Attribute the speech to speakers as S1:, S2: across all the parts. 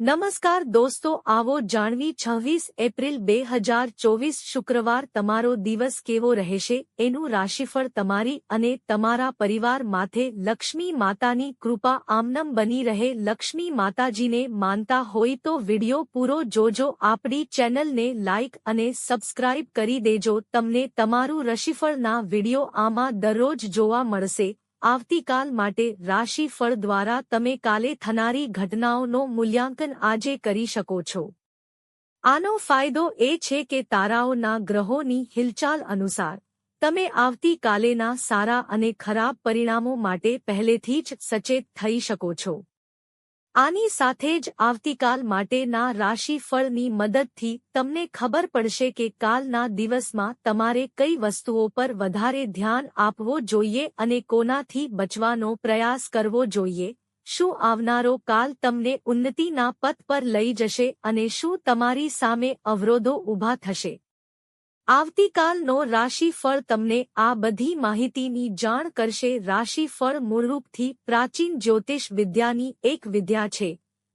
S1: નમસ્કાર દોસ્તો, આવો જાણવી છવ્વીસ એપ્રિલ બે હજાર ચોવીસ શુક્રવાર તમારો દિવસ કેવો રહેશે? એનું રાશિફળ તમારી અને તમારા પરિવાર માથે લક્ષ્મી માતાની કૃપા આમનમ બની રહે. લક્ષ્મી માતાજીને માનતા હોય તો વિડિયો પૂરો જોજો, આપણી ચેનલને લાઇક અને સબસ્ક્રાઇબ કરી દેજો. તમને તમારું રાશિફળના વિડિયો આમાં દરરોજ જોવા મળશે. આવતીકાલ માટે રાશિફળ દ્વારા તમે કાલે થનારી ઘટનાઓનો મૂલ્યાંકન આજે કરી શકો છો. આનો ફાયદો એ છે કે તારાઓના ગ્રહોની હિલચાલ અનુસાર, તમે આવતીકાલેના સારા અને ખરાબ પરિણામો માટે પહેલેથી જ સચેત થઈ શકો છો. આની સાથે જ આવતીકાલ માટેના રાશિફળની મદદથી તમને ખબર પડશે કે કાલના દિવસમાં તમારે કઈ વસ્તુઓ પર વધારે ધ્યાન આપવો જોઈએ અને કોનાથી બચવાનો પ્રયાસ કરવો જોઈએ. શું આવનારો કાલ તમને ઉન્નતિના પથ પર લઈ જશે અને શું તમારી સામે અવરોધો ઊભા થશે? આવતીકાલનો રાશિફળ તમને આ બધી માહિતીની જાણ કરશે. રાશિફળ મૂળરૂપથી પ્રાચીન જ્યોતિષ વિદ્યાની એક વિદ્યા છે,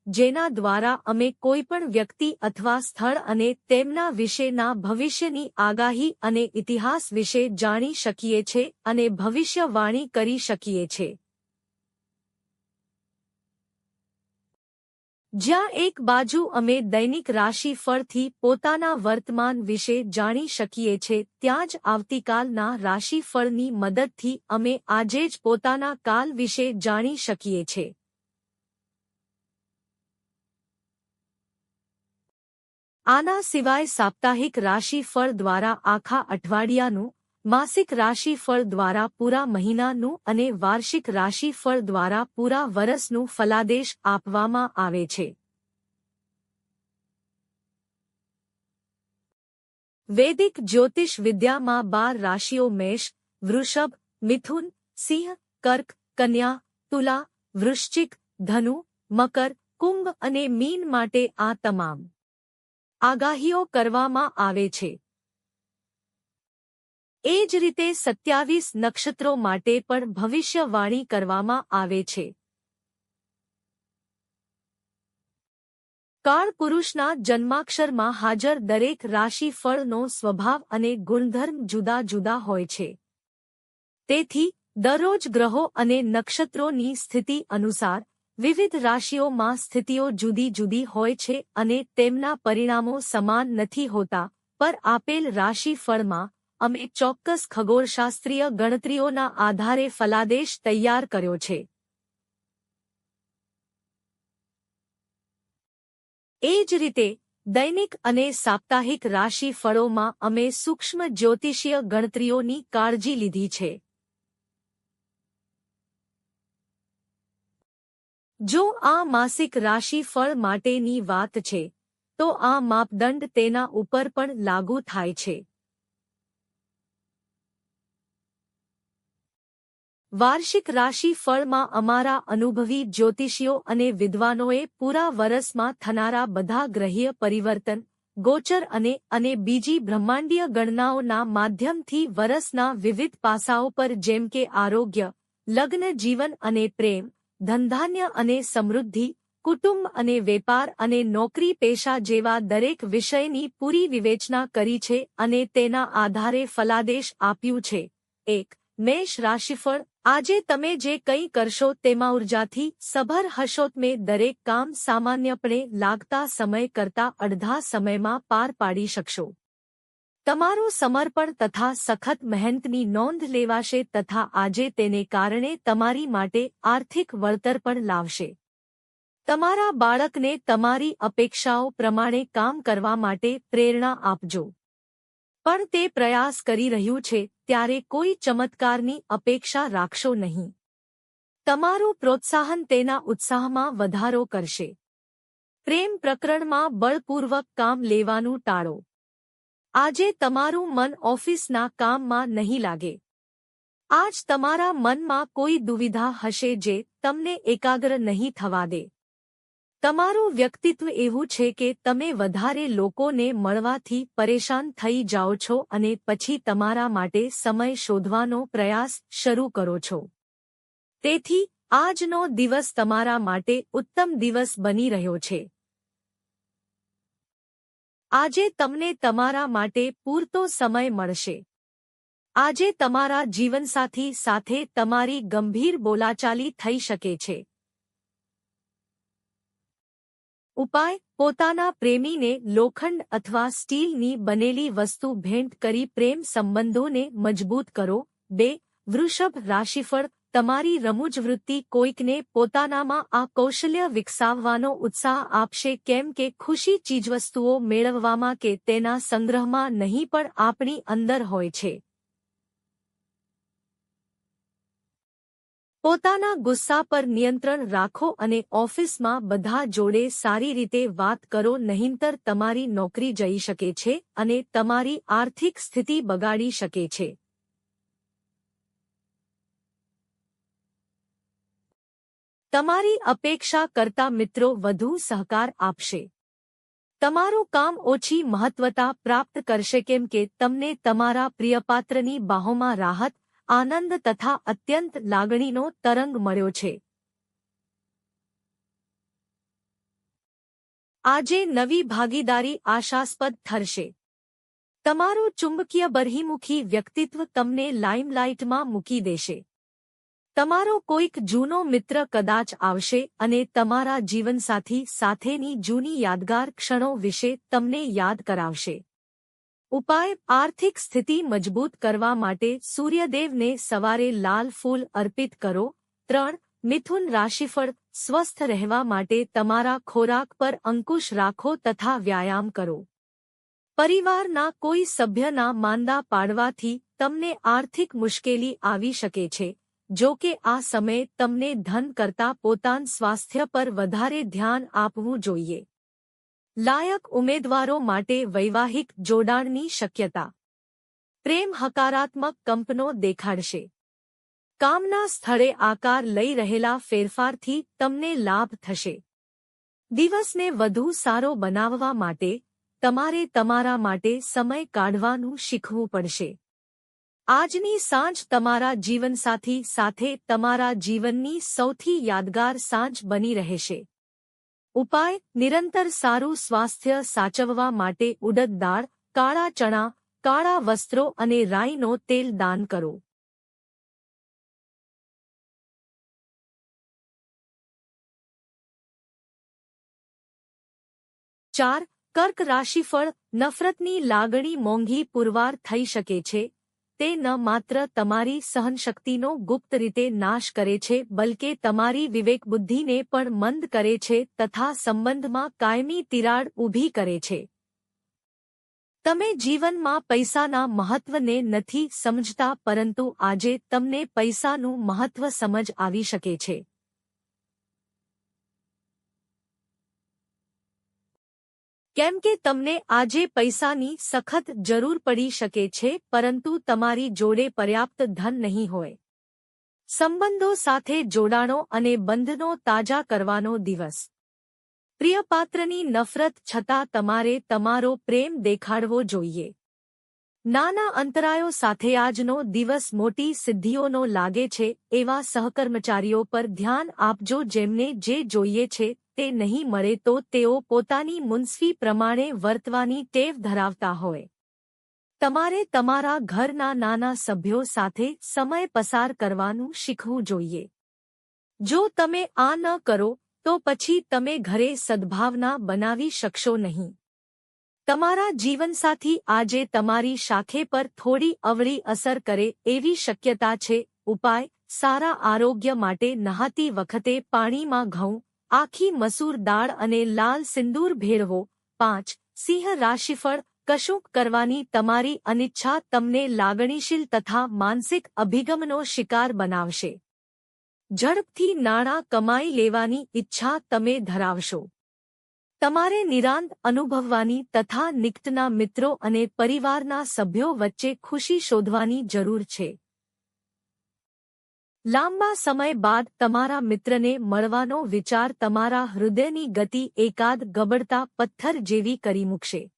S1: જેના દ્વારા અમે કોઈપણ વ્યક્તિ અથવા સ્થળ અને તેમના વિશેના ભવિષ્યની આગાહી અને ઇતિહાસ વિશે જાણી શકીએ છીએ અને ભવિષ્યવાણી કરી શકીએ છીએ જ્યાં એક બાજુ અમે દૈનિક રાશિફળથી પોતાના વર્તમાન વિશે જાણી શકીએ છીએ ત્યાં જ આવતીકાલના રાશિફળની મદદથી અમે આજે જ પોતાના કાલ વિશે જાણી શકીએ છીએ આના સિવાય સાપ્તાહિક રાશિફળ દ્વારા આખા અઠવાડિયાનું માસિક રાશિફળ દ્વારા પૂરા મહિનાનું અને વાર્ષિક રાશિફળ દ્વારા પૂરા વરસનું ફલાદેશ આપવામાં આવે છે. વૈદિક જ્યોતિષ વિદ્યામાં બાર રાશિઓ મેષ, વૃષભ, મિથુન, સિંહ, કર્ક, કન્યા, તુલા, વૃશ્ચિક, ધનુ, મકર, કુંભ અને મીન માટે આ તમામ આગાહીઓ કરવામાં આવે છે. એ જ રીતે સત્યાવીસ નક્ષત્રો માટે પણ ભવિષ્યવાણી કરવામાં આવે છે. કાળપુરુષના જન્માક્ષરમાં હાજર દરેક રાશિફળનો સ્વભાવ અને ગુણધર્મ જુદા જુદા હોય છે. તેથી, દરરોજ ગ્રહો અને નક્ષત્રોની સ્થિતિ અનુસાર, વિવિધ રાશિઓમાં સ્થિતિઓ જુદી જુદી હોય છે અને તેમના પરિણામો સમાન નથી હોતા, પર આપેલ રાશિફળમાં અમે ચોક્કસ ખગોળશાસ્ત્રીય ગણતરીઓના આધારે ફલાદેશ તૈયાર કર્યો છે. એ જ રીતે, દૈનિક અને સાપ્તાહિક રાશિ ફળોમાં અમે સૂક્ષ્મ જ્યોતિષીય ગણતરીઓની કાળજી લીધી છે. જો આ માસિક રાશિફળ માટેની વાત છે, તો આ માપદંડ તેના ઉપર પણ લાગુ થાય છે. વાર્ષિક રાશિ ફળમાં અમારા અનુભવી જ્યોતિષીઓ અને વિદ્વાનોએ પૂરા વરસમાં થનારા બધા ગ્રહીય પરિવર્તન, ગોચર અને અને બીજી બ્રહ્માંડીય ગણનાઓના માધ્યમથી વરસના વિવિધ પાસાઓ પર જેમ કે આરોગ્ય, લગ્ન જીવન અને પ્રેમ ધંધાન્ય અને સમૃદ્ધિ, કુટુંબ અને વેપાર અને નોકરી પેશા જેવા દરેક વિષયની પૂરી વિવેચના કરી છે અને તેના આધારે ફલાદેશ આપ્યું છે. એક મેષ રાશિફળ, આજે તમે જે કંઈ કરશો તેમાં ઉર્જાથી સભર હશો મેં દરેક કામ સામાન્યપણે લાગતા સમય કરતા અડધા સમયમાં પાર પાડી શકશો. તમારું સમર્પણ તથા સખત મહેનતની નોંધ લેવાશે તથા આજે તેને કારણે તમારી માટે આર્થિક વળતર પણ લાવશે. તમારા બાળકને તમારી અપેક્ષાઓ પ્રમાણે કામ કરવા માટે પ્રેરણા આપજો. પણ તે પ્રયાસ કરી રહ્યું છે ત્યારે કોઈ ચમત્કારની અપેક્ષા રાખશો નહીં. તમારું પ્રોત્સાહન તેના ઉત્સાહમાં વધારો કરશે. પ્રેમ પ્રકરણમાં બળપૂર્વક કામ લેવાનું ટાળો. આજે તમારું મન ઓફિસના કામમાં નહીં લાગે. આજ તમારા મનમાં કોઈ દુવિધા હશે જે તમને એકાગ્ર નહીં થવા દે. તમારું વ્યક્તિત્વ એવું છે કે તમે વધારે લોકોને મળવાથી પરેશાન થઈ જાઓ છો અને પછી તમારા માટે સમય શોધવાનો પ્રયાસ શરૂ કરો છો. તેથી, આજનો દિવસ તમારા માટે ઉત્તમ દિવસ બની રહ્યો છે. આજે તમને તમારા માટે પૂરતો સમય મળશે. આજે તમારા જીવનસાથી સાથે તમારી ગંભીર બોલાચાલી થઈ શકે છે. ઉપાય, પોતાના પ્રેમીને લોખંડ અથવા સ્ટીલની બનેલી વસ્તુ ભેટ કરી પ્રેમ સંબંધોને મજબૂત કરો. બે, વૃષભ રાશિફળ, તમારી રમૂજ વૃત્તિ કોઈકને પોતાનામાં આ કૌશલ્ય વિકસાવવાનો ઉત્સાહ આપશે. કેમ કે ખુશી ચીજવસ્તુઓ મેળવવામાં કે તેના સંગ્રહમાં નહીં પણ આપણી અંદર હોય છે. પોતાના ગુસ્સા પર નિયંત્રણ રાખો અને ઓફિસમાં બધા જોડે સારી રીતે વાત કરો, નહીંતર તમારી નોકરી જઈ શકે છે અને તમારી આર્થિક સ્થિતિ બગાડી શકે છે. તમારી અપેક્ષા કરતા મિત્રો વધુ સહકાર આપશે. તમારું કામ ઓછી મહત્વતા પ્રાપ્ત કરશે કેમ કે તમને તમારા પ્રિયપાત્રની બાહોમાં રાહત આનંદ તથા અત્યંત લાગણીનો તરંગ મળ્યો છે. આજે નવી ભાગીદારી આશાસ્પદ ઠરશે તમારું ચુંબકીય બરહીમુખી વ્યક્તિત્વ તમને લાઇમલાઇટમાં મૂકી દેશે. તમારો કોઈક જૂનો મિત્ર કદાચ આવશે અને તમારા જીવનસાથી સાથેની જૂની યાદગાર ક્ષણો વિશે તમને યાદ કરાવશે. ઉપાય, આર્થિક સ્થિતિ મજબૂત કરવા માટે સૂર્યદેવને સવારે લાલ ફૂલ અર્પિત કરો. ત્રણ, મિથુન રાશિફળ, સ્વસ્થ રહેવા માટે તમારા ખોરાક પર અંકુશ રાખો તથા વ્યાયામ કરો. પરિવારના કોઈ સભ્યના માંદા પાડવાથી તમને આર્થિક મુશ્કેલી આવી શકે છે. જો કે આ સમયે તમને ધન કરતા પોતાન સ્વાસ્થ્ય પર વધારે ધ્યાન આપવું જોઈએ. લાયક ઉમેદવારો માટે વૈવાહિક જોડાણની શક્યતા. પ્રેમ હકારાત્મક કંપનો દેખાડશે. કામના સ્થળે આકાર લઈ રહેલા ફેરફારથી તમને લાભ થશે. દિવસને વધુ સારો બનાવવા માટે તમારે તમારા માટે સમય કાઢવાનું શીખવું પડશે. આજની સાંજ તમારા જીવનસાથી સાથે તમારા જીવનની સૌથી યાદગાર સાંજ બની રહેશે. ઉપાય, નિરંતર સારું સ્વાસ્થ્ય સાચવવા માટે ઉડદ દાળ, કાળા ચણા, કાળા વસ્ત્રો અને રાઈનો તેલ દાન કરો. ચાર, કર્ક રાશિફળ, નફરતની લાગણી મોંઘી પુરવાર થઈ શકે છે. તે ન માત્ર તમારી સહનશક્તિનો ગુપ્ત રીતે નાશ કરે છે, બલકે તમારી વિવેકબુદ્ધિને પણ મંદ કરે છે તથા સંબંધમાં કાયમી તિરાડ ઊભી કરે છે. તમે જીવનમાં પૈસાના મહત્વને નથી સમજતા, પરંતુ આજે તમને પૈસાનું મહત્વ સમજ આવી શકે છે. કેમ કે તમને આજે પૈસાની સખત જરૂર પડી શકે છે, પરંતુ તમારી જોડે પર્યાપ્ત ધન નહીં હોય. સંબંધો સાથે જોડાણો અને બંધનો તાજા કરવાનો દિવસ. પ્રિયપાત્રની નફરત છતાં તમારે તમારો પ્રેમ દેખાડવો જોઈએ. નાના અંતરાયો સાથે આજનો દિવસ મોટી સિદ્ધિઓનો લાગે છે, એવા સહકર્મચારીઓ પર ધ્યાન આપજો જેમને જે જોઈએ છે તે નહીં મળે તો તેઓ પોતાની મુનસ્ફી પ્રમાણે વર્તવાની ટેવ ધરાવતા હોય. તમારે તમારા ઘરના નાના સભ્યો સાથે સમય પસાર કરવાનું શીખવું જોઈએ. જો તમે આ ન કરો, તો પછી તમે ઘરે સદ્ભાવના બનાવી શકશો નહીં. તમારા જીવનસાથી આજે તમારી શાખે પર થોડી અવળી અસર કરે એવી શક્યતા છે. ઉપાય, સારા આરોગ્ય માટે નહાતી વખતે પાણીમાં ઘઉં આખી મસૂર દાળ અને લાલ સિંદૂર ભેળવો. પાંચ, સિંહ રાશિફળ કશુંક કરવાની તમારી અનિચ્છા તમને લાગણીશીલ તથા માનસિક અભિગમનો શિકાર બનાવશે. ઝડપથી નાણાં કમાઈ લેવાની ઈચ્છા તમે ધરાવશો. તમારે નિરાંત અનુભવવાની તથા નિકટના મિત્રો અને પરિવારના સભ્યો વચ્ચે ખુશી શોધવાની જરૂર છે. લાંબા સમય બાદ તમારા મિત્રને મળવાનો વિચાર તમારા હૃદયની ગતિ એકાદ ગબડતા પથ્થર જેવી કરી મૂકશે.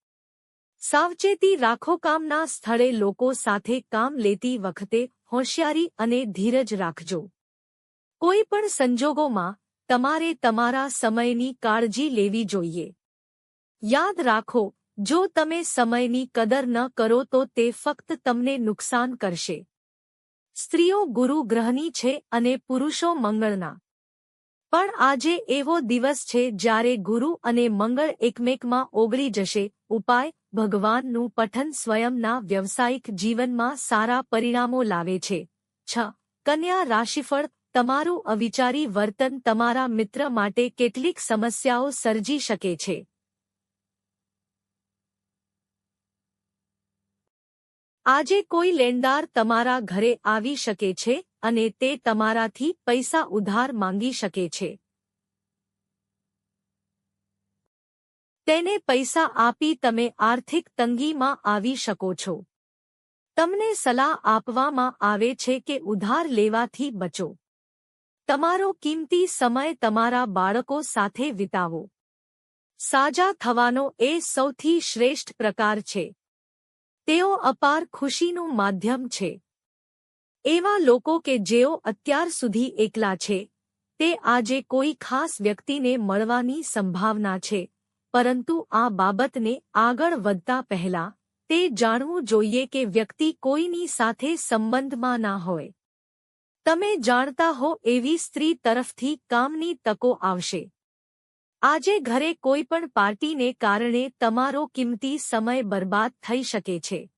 S1: સાવચેતી રાખો કામના સ્થળે લોકો સાથે કામ લેતી વખતે હોશિયારી અને ધીરજ રાખજો. કોઈ પણ સંજોગોમાં તમારે તમારા સમયની કાળજી લેવી જોઈએ. યાદ રાખો, જો તમે સમયની કદર ન કરો તો તે ફક્ત તમને નુકસાન કરશે. સ્ત્રીઓ ગુરુ ગ્રહની છે અને પુરુષો મંગળના. પણ આજે એવો દિવસ છે જ્યારે ગુરુ અને મંગળ એકમેકમાં ઓગળી જશે, ઉપાય, ભગવાનનું પઠન સ્વયંના વ્યવસાયિક જીવનમાં સારા પરિણામો લાવે છે. છ, કન્યા રાશિફળ, તમારું અવિચારી વર્તન તમારા મિત્ર માટે કેટલીક સમસ્યાઓ સર્જી શકે છે. આજે કોઈ લેણદાર તમારા ઘરે આવી શકે છે અને તે તમારાથી પૈસા ઉધાર માંગી શકે છે. તેને પૈસા આપી તમે આર્થિક તંગીમાં આવી શકો છો. તમને સલાહ આપવામાં આવે છે કે ઉધાર લેવાથી બચો. તમારો કિંમતી સમય તમારા બાળકો સાથે વિતાવો. સાજા થવાનો એ સૌથી શ્રેષ્ઠ પ્રકાર છે. તેઓ અપાર ખુશીનું માધ્યમ છે. એવા લોકો કે જેઓ અત્યાર સુધી એકલા છે. તે આજે કોઈ ખાસ વ્યક્તિને મળવાની સંભાવના છે. પરંતુ આ બાબતને આગળ વધતા પહેલા, તે જાણવું જોઈએ કે વ્યક્તિ કોઈની સાથે સંબંધમાં ના હોય. તમે જાણતા હો એવી સ્ત્રી તરફથી કામની તકો આવશે. આજે ઘરે કોઈ પણ પાર્ટીને કારણે તમારો કિંમતી સમય બરબાદ થઈ શકે છે.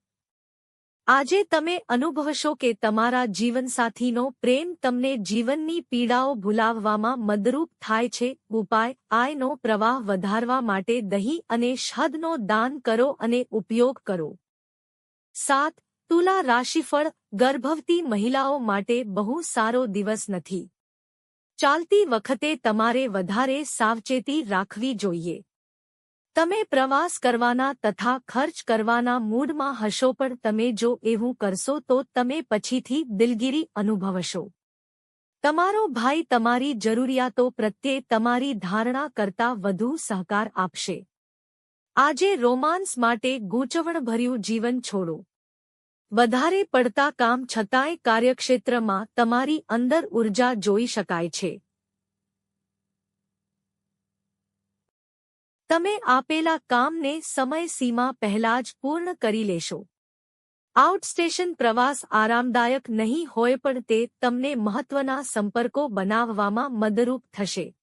S1: આજે તમે અનુભવશો કે તમારા જીવનસાથીનો પ્રેમ તમને જીવનની પીડાઓ ભૂલાવવામાં મદરૂપ થાય છે. ઉપાય, આયનો પ્રવાહ વધારવા માટે દહીં અને શહદનો દાન કરો અને ઉપયોગ કરો. સાત, તુલા રાશિફળ, ગર્ભવતી મહિલાઓ માટે બહુ સારો દિવસ નથી. ચાલતી વખતે તમારે વધારે સાવચેતી રાખવી જોઈએ. તમે પ્રવાસ કરવાના તથા ખર્ચ કરવાના મૂડમાં હશો પણ તમે જો એવું કરશો તો તમે પછીથી દિલગીરી અનુભવશો. તમારો ભાઈ તમારી જરૂરિયાતો પ્રત્યે તમારી ધારણા કરતા વધુ સહકાર આપશે. આજે રોમાન્સ માટે ગૂંચવણભર્યું જીવન છોડો. વધારે પડતા કામ છતાંય કાર્યક્ષેત્રમાં તમારી અંદર ઊર્જા જોઈ શકાય છે. તમે આપેલા કામને સમયસીમા પહેલા જ પૂર્ણ કરી લેશો. આઉટસ્ટેશન પ્રવાસ આરામદાયક નહીં હોય પણ તે તમને મહત્વના સંપર્કો બનાવવામાં મદરૂપ થશે.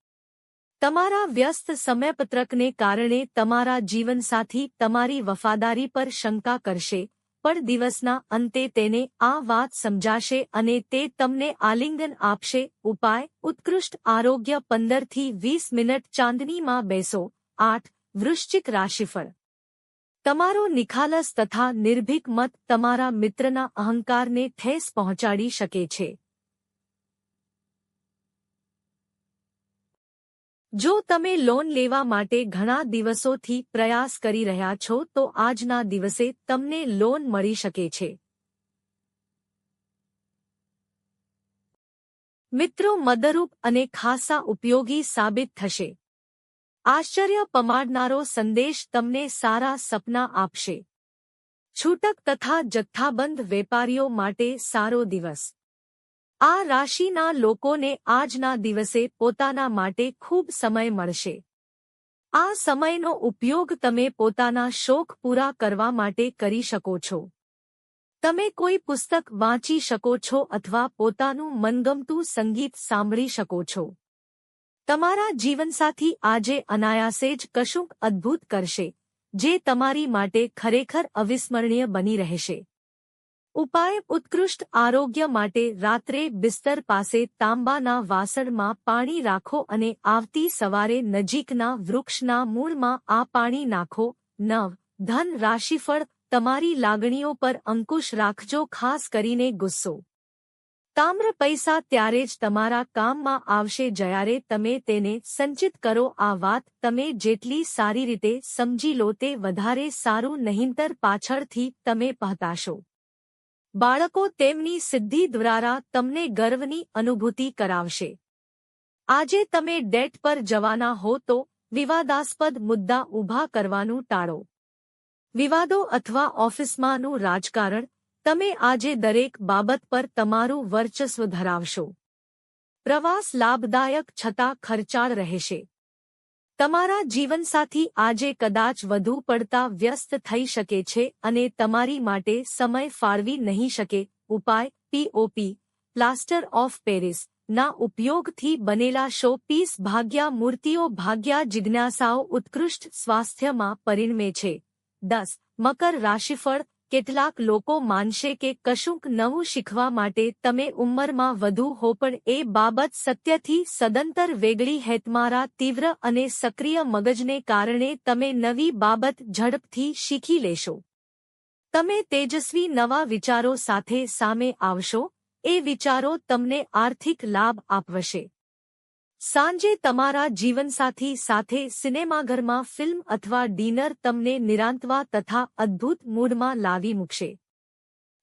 S1: તમારા વ્યસ્ત સમયપત્રકને કારણે તમારા જીવનસાથી તમારી વફાદારી પર શંકા કરશે. પણ દિવસના અંતે તેને આ વાત સમજાશે અને તે તમને આલિંગન આપશે, ઉપાય, ઉત્કૃષ્ટ આરોગ્ય પંદરથી વીસ મિનિટ ચાંદનીમાં બેસો, આઠ, વૃશ્ચિક રાશિફળ. તમારો નિખાલસ તથા નિર્ભીક મત તમારા મિત્રના અહંકારને ઠેસ પહોંચાડી શકે છે. જો તમે લોન લેવા માટે ઘણા દિવસોથી પ્રયાસ કરી રહ્યા છો, તો આજના દિવસે તમને લોન મળી શકે છે. મિત્રો મદરૂપ અને ખાસા ઉપયોગી સાબિત થશે. આશ્ચર્ય પમાડનારો સંદેશ તમને સારા સપના આપશે. છૂટક તથા જથ્થાબંધ વેપારીઓ માટે સારો દિવસ. આ રાશિના લોકોને આજના દિવસે પોતાના માટે ખૂબ સમય મળશે. આ સમયનો ઉપયોગ તમે પોતાના શોખ પૂરા કરવા માટે કરી શકો છો. તમે કોઈ પુસ્તક વાંચી શકો છો અથવા પોતાનું મનગમતું સંગીત સાંભળી શકો છો. તમારા જીવનસાથી આજે અનાયાસે જ કશુંક અદ્ભુત કરશે, જે તમારી માટે ખરેખર અવિસ્મરણીય બની રહેશે. ઉપાય ઉત્કૃષ્ટ આરોગ્ય માટે રાત્રે બિસ્તર પાસે તાંબાના વાસણમાં પાણી રાખો અને આવતી સવારે નજીકના વૃક્ષના મૂળમાં આ પાણી નાખો. નવ. ધન રાશિફળ, તમારી લાગણીઓ પર અંકુશ રાખજો, ખાસ કરીને ગુસ્સો. તામ્ર પૈસા ત્યારે જ તમારા કામમાં આવશે, જ્યારે તમે તેને સંચિત કરો. આ વાત તમે જેટલી સારી રીતે સમજી લો, તે વધારે સારું નહીંતર પાછળથી તમે પહતાશો. બાળકો તેમની સિદ્ધિ દ્વારા તમને ગર્વની અનુભૂતિ કરાવશે. આજે તમે ડેટ પર જવાના હો તો વિવાદાસ્પદ મુદ્દા ઊભા કરવાનું ટાળો. વિવાદો અથવા ઓફિસમાંનું રાજકારણ, તમે આજે દરેક બાબત પર તમારું વર્ચસ્વ ધરાવશો. પ્રવાસ લાભદાયક છતાં ખર્ચાળ રહેશે. તમારા જીવનસાથી આજે કદાચ વધુ પડતા વ્યસ્ત થઈ શકે છે અને તમારી માટે સમય ફાળવી નહીં શકે. ઉપાય પીઓપી પ્લાસ્ટર ઓફ પેરિસ ના ઉપયોગથી બનેલા શો પીસ ભાગ્યા મૂર્તિઓ ભાગ્યા જિજ્ઞાસાઓ ઉત્કૃષ્ટ સ્વાસ્થ્યમાં પરિણમે છે. દસ, મકર રાશિફળ કેટલાક લોકો માનશે કે કશુંક નવું શીખવા માટે તમે ઉંમરમાં વધુ હો, પણ એ બાબત સત્યથી સદંતર વેગળી હેતમારા તીવ્ર અને સક્રિય મગજને કારણે તમે નવી બાબત ઝડપથી શીખી લેશો. તમે તેજસ્વી નવા વિચારો સાથે સામે આવશો, એ વિચારો તમને આર્થિક લાભ આપવશે. સાંજે તમારા જીવનસાથી સાથે સિનેમાઘરમાં ફિલ્મ અથવા ડિનર તમને નિરાંતવા તથા અદ્ભુત મૂડમાં લાવી મૂકશે.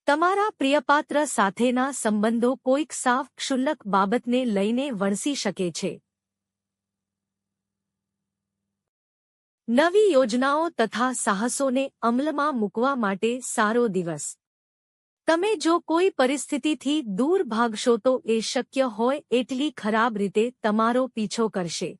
S1: તમારા પ્રિયપાત્ર સાથેના સંબંધો કોઈક સાફ ક્ષુલ્લક બાબતને લઈને વણસી શકે છે. નવી યોજનાઓ તથા સાહસોને અમલમાં મૂકવા માટે સારો દિવસ. તમે જો કોઈ પરિસ્થિતિથી દૂર ભાગશો તો એ શક્ય હોય એટલી ખરાબ રીતે તમારો પીછો કરશે.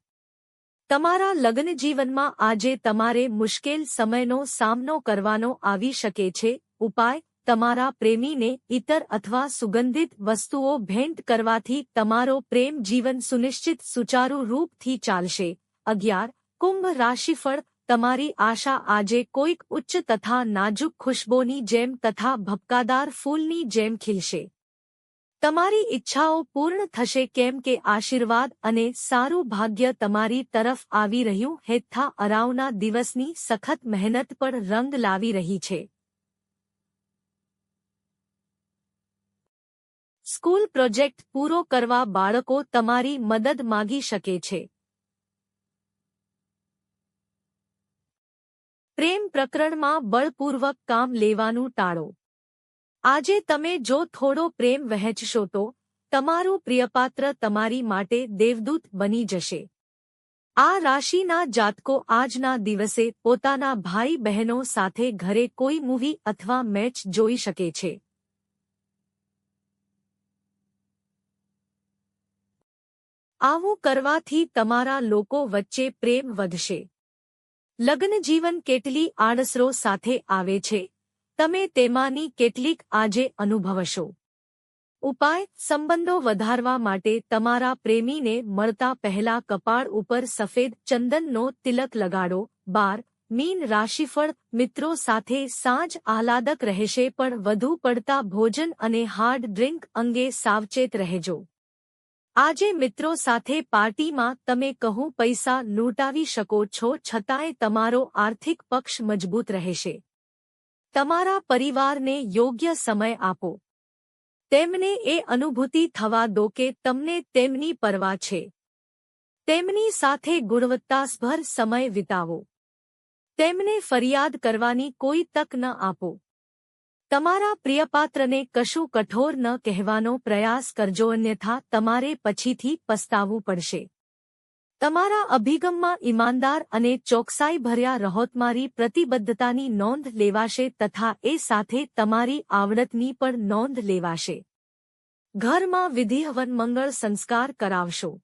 S1: તમારા લગ્ન જીવનમાં આજે તમારે મુશ્કેલ સમયનો સામનો કરવાનો આવી શકે છે. ઉપાય, તમારા પ્રેમીને ઇતર અથવા સુગંધિત વસ્તુઓ ભેન્ટ કરવાથી તમારો પ્રેમ જીવન સુનિશ્ચિત સુચારુ રૂપથી ચાલશે. અગિયાર, કુંભ રાશિફળ તમારી આશા આજે કોઈક ઉચ્ચ તથા નાજુક ખુશ્બોની જેમ તથા ભપકાદાર ફૂલની જેમ ખીલશે. તમારી ઈચ્છાઓ પૂર્ણ થશે કેમ કે આશીર્વાદ અને સારું ભાગ્ય તમારી તરફ આવી રહ્યું હેથા અરાવના દિવસની સખત મહેનત પણ રંગ લાવી રહી છે. સ્કૂલ પ્રોજેક્ટ પૂરો કરવા બાળકો તમારી મદદ માગી શકે છે. પ્રેમ પ્રકરણમાં બળપૂર્વક કામ લેવાનું ટાળો. આજે તમે જો થોડો પ્રેમ વહેંચશો તો તમારું પ્રિયપાત્ર તમારી માટે દેવદૂત બની જશે. આ રાશિના જાતકો આજના દિવસે પોતાના ભાઈ બહેનો સાથે ઘરે કોઈ મૂવી અથવા મેચ જોઈ શકે છે. આવું કરવાથી તમારા લોકો વચ્ચે પ્રેમ વધશે. લગ્નજીવન કેટલી આડસરો સાથે આવે છે. તમે તેમાંની કેટલીક આજે અનુભવશો. ઉપાય, સંબંધો વધારવા માટે તમારા પ્રેમીને મળતા પહેલા કપાળ ઉપર સફેદ ચંદનનો તિલક લગાડો. બાર, મીન રાશિફળ મિત્રો સાથે સાંજ આહલાદક રહેશે પણ વધુ પડતા ભોજન અને હાર્ડ ડ્રિંક અંગે સાવચેત રહેજો. આજે મિત્રો સાથે પાર્ટીમાં તમે કહું પૈસા લૂંટાવી શકો છો છતાંય તમારો આર્થિક પક્ષ મજબૂત રહેશે. તમારા પરિવારને યોગ્ય સમય આપો. તેમને એ અનુભૂતિ થવા દો કે તમને તેમની પરવા છે. તેમની સાથે ગુણવત્તાસભર સમય વિતાવો. તેમને ફરિયાદ કરવાની કોઈ તક ન આપો. તમારા પ્રિયપાત્રને કશું કઠોર ન કહેવાનો પ્રયાસ કરજો, અન્યથા તમારે પછીથી પસ્તાવવું પડશે. તમારા અભિગમમાં ઈમાનદાર અને ચોકસાઈ ભર્યા રહોતમારી પ્રતિબદ્ધતાની નોંધ લેવાશે તથા એ સાથે તમારી આવડતની પણ નોંધ લેવાશે. ઘરમાં વિધિહવન મંગળ સંસ્કાર કરાવશો.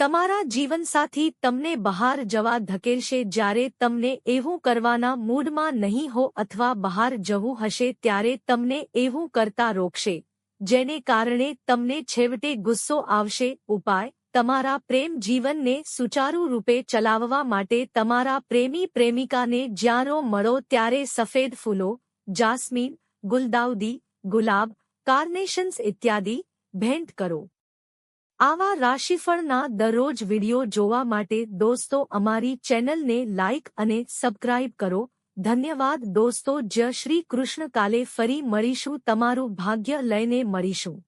S1: તમારા જીવનસાથી તમને બહાર જવા ધકેલશે. જ્યારે તમને એવું કરવાના મૂડમાં નહીં હો અથવા બહાર જવું હશે, ત્યારે તમને એવું કરતા રોકશે, જેને કારણે તમને છેવટે ગુસ્સો આવશે. ઉપાય, તમારા પ્રેમ જીવનને સુચારુ રૂપે ચલાવવા માટે તમારા પ્રેમી પ્રેમિકાને જ્યારો મળો ત્યારે સફેદ ફૂલો, જાસ્મીન, ગુલદાઉદી, ગુલાબ, કાર્નેશન્સ ઇત્યાદિ ભેન્ટ કરો. આવા રાશિફળના દરરોજ વિડિયો જોવા માટે દોસ્તો અમારી ચેનલને લાઇક અને સબસ્ક્રાઇબ કરો. ધન્યવાદ દોસ્તો, જય શ્રી કૃષ્ણ. કાલે ફરી મળીશું, તમારું ભાગ્ય લઈને મળીશું.